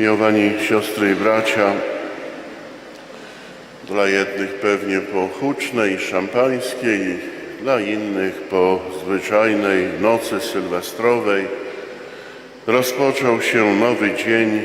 Miłowani siostry i bracia, dla jednych pewnie po hucznej, szampańskiej, dla innych po zwyczajnej nocy sylwestrowej rozpoczął się nowy dzień,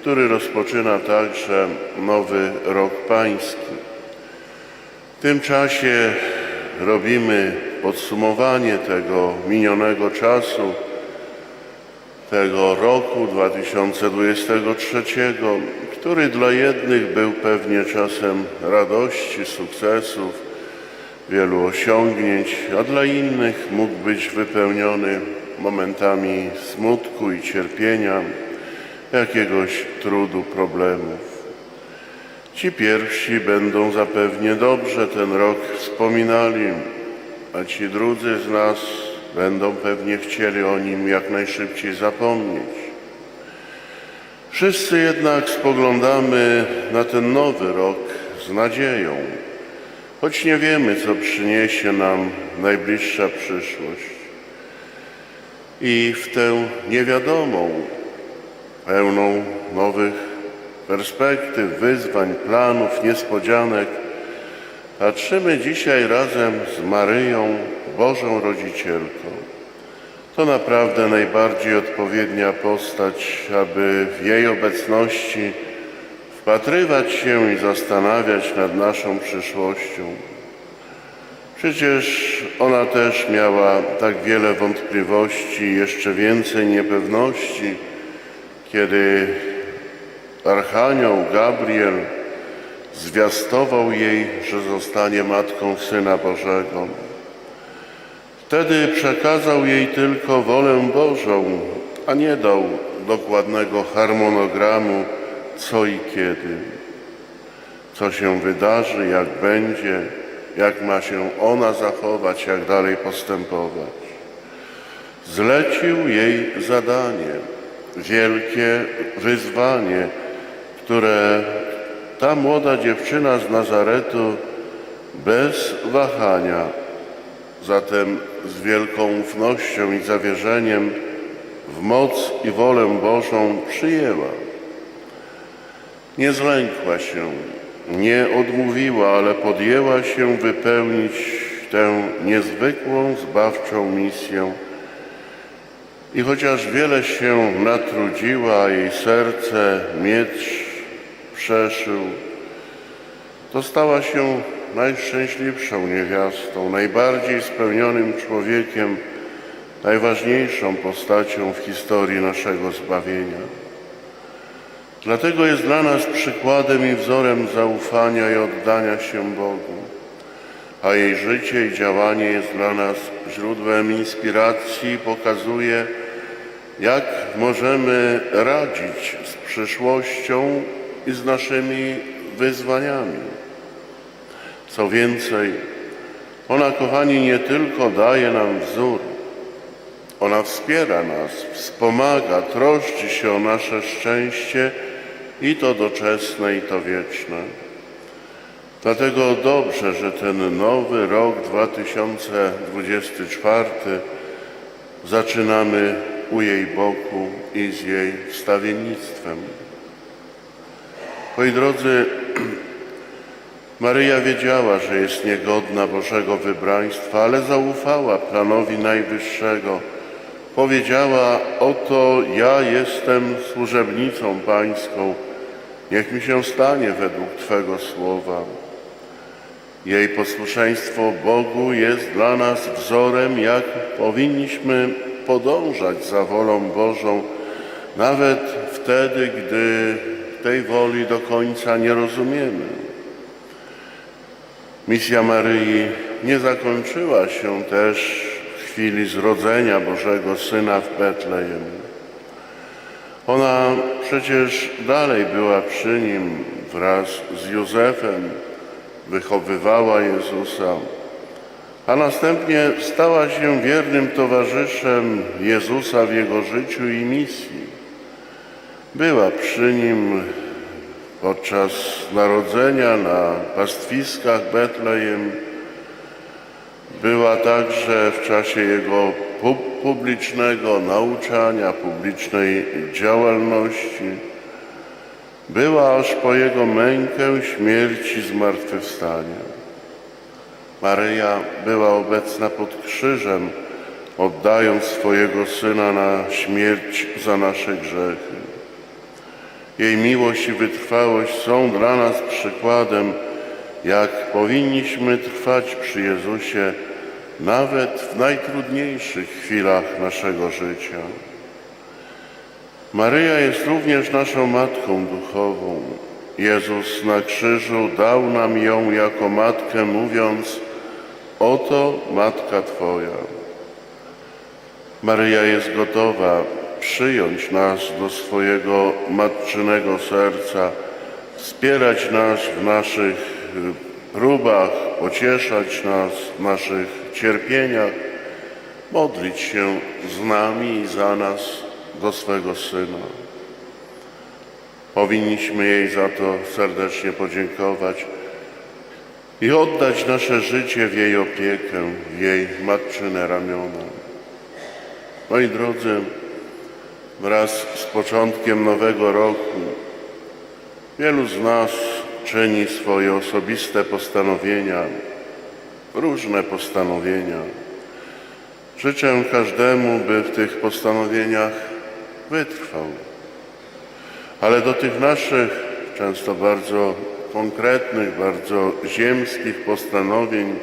który rozpoczyna także nowy rok pański. W tym czasie robimy podsumowanie tego minionego czasu, tego roku 2023, który dla jednych był pewnie czasem radości, sukcesów, wielu osiągnięć, a dla innych mógł być wypełniony momentami smutku i cierpienia, jakiegoś trudu, problemów. Ci pierwsi będą zapewnie dobrze ten rok wspominali, a ci drudzy z nas będą pewnie chcieli o nim jak najszybciej zapomnieć. Wszyscy jednak spoglądamy na ten nowy rok z nadzieją, choć nie wiemy, co przyniesie nam najbliższa przyszłość. I w tę niewiadomą, pełną nowych perspektyw, wyzwań, planów, niespodzianek, patrzymy dzisiaj razem z Maryją, Bożą Rodzicielką. To naprawdę najbardziej odpowiednia postać, aby w jej obecności wpatrywać się i zastanawiać nad naszą przyszłością. Przecież ona też miała tak wiele wątpliwości jeszcze więcej niepewności, kiedy Archanioł Gabriel zwiastował jej, że zostanie matką Syna Bożego. Wtedy przekazał jej tylko wolę Bożą, a nie dał dokładnego harmonogramu, co i kiedy, co się wydarzy, jak będzie, jak ma się ona zachować, jak dalej postępować. Zlecił jej zadanie, wielkie wyzwanie, które ta młoda dziewczyna z Nazaretu bez wahania, zatem z wielką ufnością i zawierzeniem w moc i wolę Bożą przyjęła. Nie zlękła się, nie odmówiła, ale podjęła się wypełnić tę niezwykłą, zbawczą misję. I chociaż wiele się natrudziła, jej serce miecz przeszył, to stała się najszczęśliwszą niewiastą, najbardziej spełnionym człowiekiem, najważniejszą postacią w historii naszego zbawienia. Dlatego jest dla nas przykładem i wzorem zaufania i oddania się Bogu, a jej życie i działanie jest dla nas źródłem inspiracji i pokazuje, jak możemy radzić z przyszłością i z naszymi wyzwaniami. Co więcej, ona, kochani, nie tylko daje nam wzór, ona wspiera nas, wspomaga, troszczy się o nasze szczęście i to doczesne, i to wieczne. Dlatego dobrze, że ten nowy rok 2024 zaczynamy u jej boku i z jej wstawiennictwem. Moi drodzy, Maryja wiedziała, że jest niegodna Bożego wybraństwa, ale zaufała planowi Najwyższego. Powiedziała, oto ja jestem służebnicą Pańską, niech mi się stanie według Twego słowa. Jej posłuszeństwo Bogu jest dla nas wzorem, jak powinniśmy podążać za wolą Bożą, nawet wtedy, gdy tej woli do końca nie rozumiemy. Misja Maryi nie zakończyła się też w chwili zrodzenia Bożego Syna w Betlejem. Ona przecież dalej była przy Nim wraz z Józefem, wychowywała Jezusa, a następnie stała się wiernym towarzyszem Jezusa w Jego życiu i misji. Była przy Nim podczas narodzenia na pastwiskach Betlejem. Była także w czasie Jego pu- publicznego nauczania, publicznej działalności. była aż po Jego mękę, śmierć i zmartwychwstanie. Maryja była obecna pod krzyżem, oddając swojego Syna na śmierć za nasze grzechy. Jej miłość i wytrwałość są dla nas przykładem, jak powinniśmy trwać przy Jezusie, nawet w najtrudniejszych chwilach naszego życia. Maryja jest również naszą Matką Duchową. Jezus na krzyżu dał nam ją jako Matkę, mówiąc: Oto Matka Twoja. Maryja jest gotowa przyjąć nas do swojego matczynego serca, wspierać nas w naszych y, próbach, pocieszać nas w naszych cierpieniach, modlić się z nami i za nas do swego Syna. Powinniśmy jej za to serdecznie podziękować i oddać nasze życie w jej opiekę, w jej matczyne ramiona. Moi drodzy, wraz z początkiem nowego roku wielu z nas czyni swoje osobiste postanowienia, różne postanowienia. Życzę każdemu, by w tych postanowieniach wytrwał. Ale do tych naszych, często bardzo konkretnych, bardzo ziemskich postanowień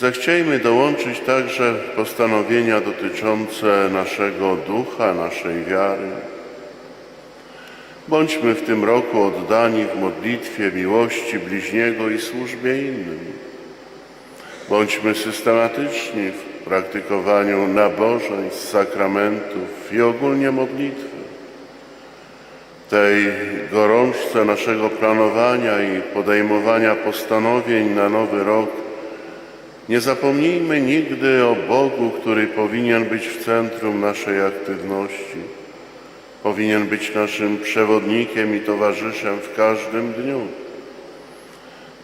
zechciejmy dołączyć także postanowienia dotyczące naszego ducha, naszej wiary. Bądźmy w tym roku oddani w modlitwie miłości bliźniego i służbie innym. Bądźmy systematyczni w praktykowaniu nabożeństw, sakramentów i ogólnie modlitwy. Tej gorączce naszego planowania i podejmowania postanowień na nowy rok nie zapomnijmy nigdy o Bogu, który powinien być w centrum naszej aktywności. Powinien być naszym przewodnikiem i towarzyszem w każdym dniu.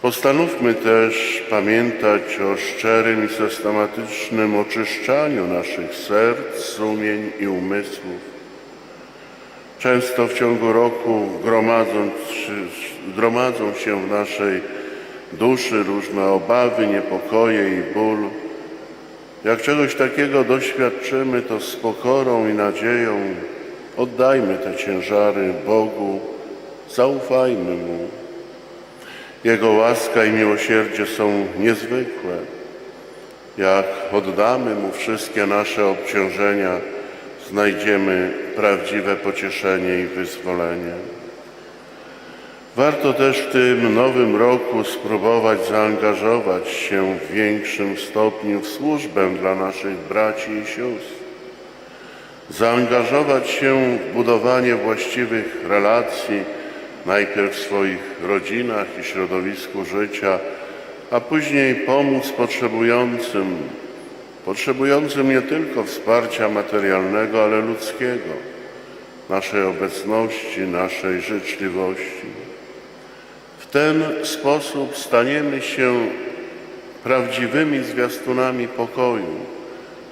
Postanówmy też pamiętać o szczerym i systematycznym oczyszczaniu naszych serc, sumień i umysłów. Często w ciągu roku gromadzą, gromadzą się w naszej duszy różne obawy, niepokoje i ból. Jak czegoś takiego doświadczymy, to z pokorą i nadzieją oddajmy te ciężary Bogu, zaufajmy Mu. Jego łaska i miłosierdzie są niezwykłe. Jak oddamy Mu wszystkie nasze obciążenia, znajdziemy prawdziwe pocieszenie i wyzwolenie. Warto też w tym nowym roku spróbować zaangażować się w większym stopniu w służbę dla naszych braci i sióstr. Zaangażować się w budowanie właściwych relacji, najpierw w swoich rodzinach i środowisku życia, a później pomóc potrzebującym, potrzebującym nie tylko wsparcia materialnego, ale ludzkiego, naszej obecności, naszej życzliwości. W ten sposób staniemy się prawdziwymi zwiastunami pokoju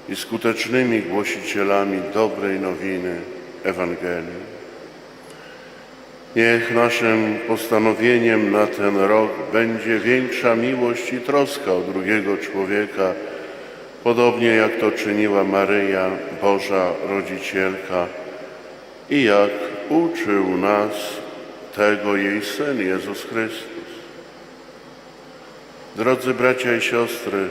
i skutecznymi głosicielami dobrej nowiny Ewangelii. Niech naszym postanowieniem na ten rok będzie większa miłość i troska o drugiego człowieka, podobnie jak to czyniła Maryja, Boża Rodzicielka i jak uczył nas tego jej Syn Jezus Chrystus. Drodzy bracia i siostry,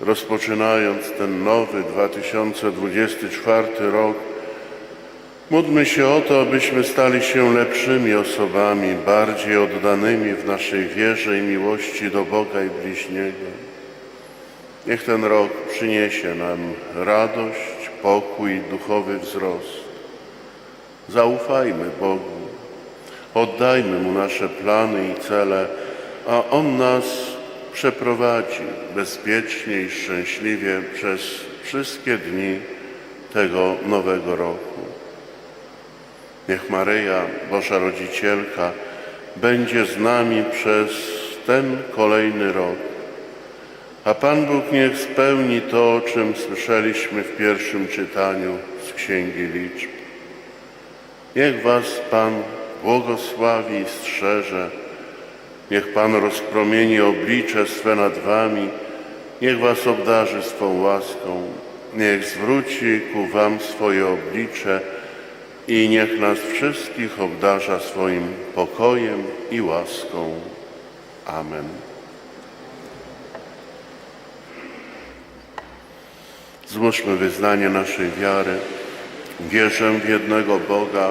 rozpoczynając ten nowy 2024 rok, módlmy się o to, abyśmy stali się lepszymi osobami, bardziej oddanymi w naszej wierze i miłości do Boga i bliźniego. Niech ten rok przyniesie nam radość, pokój, duchowy wzrost. Zaufajmy Bogu. Oddajmy Mu nasze plany i cele, a On nas przeprowadzi bezpiecznie i szczęśliwie przez wszystkie dni tego nowego roku. Niech Maryja, Boża Rodzicielka, będzie z nami przez ten kolejny rok. A Pan Bóg niech spełni to, o czym słyszeliśmy w pierwszym czytaniu z Księgi Liczb. Niech Was Pan błogosławi i strzeże. Niech Pan rozpromieni oblicze swe nad wami, niech was obdarzy swą łaską, niech zwróci ku wam swoje oblicze i niech nas wszystkich obdarza swoim pokojem i łaską. Amen. Złóżmy wyznanie naszej wiary. Wierzę w jednego Boga,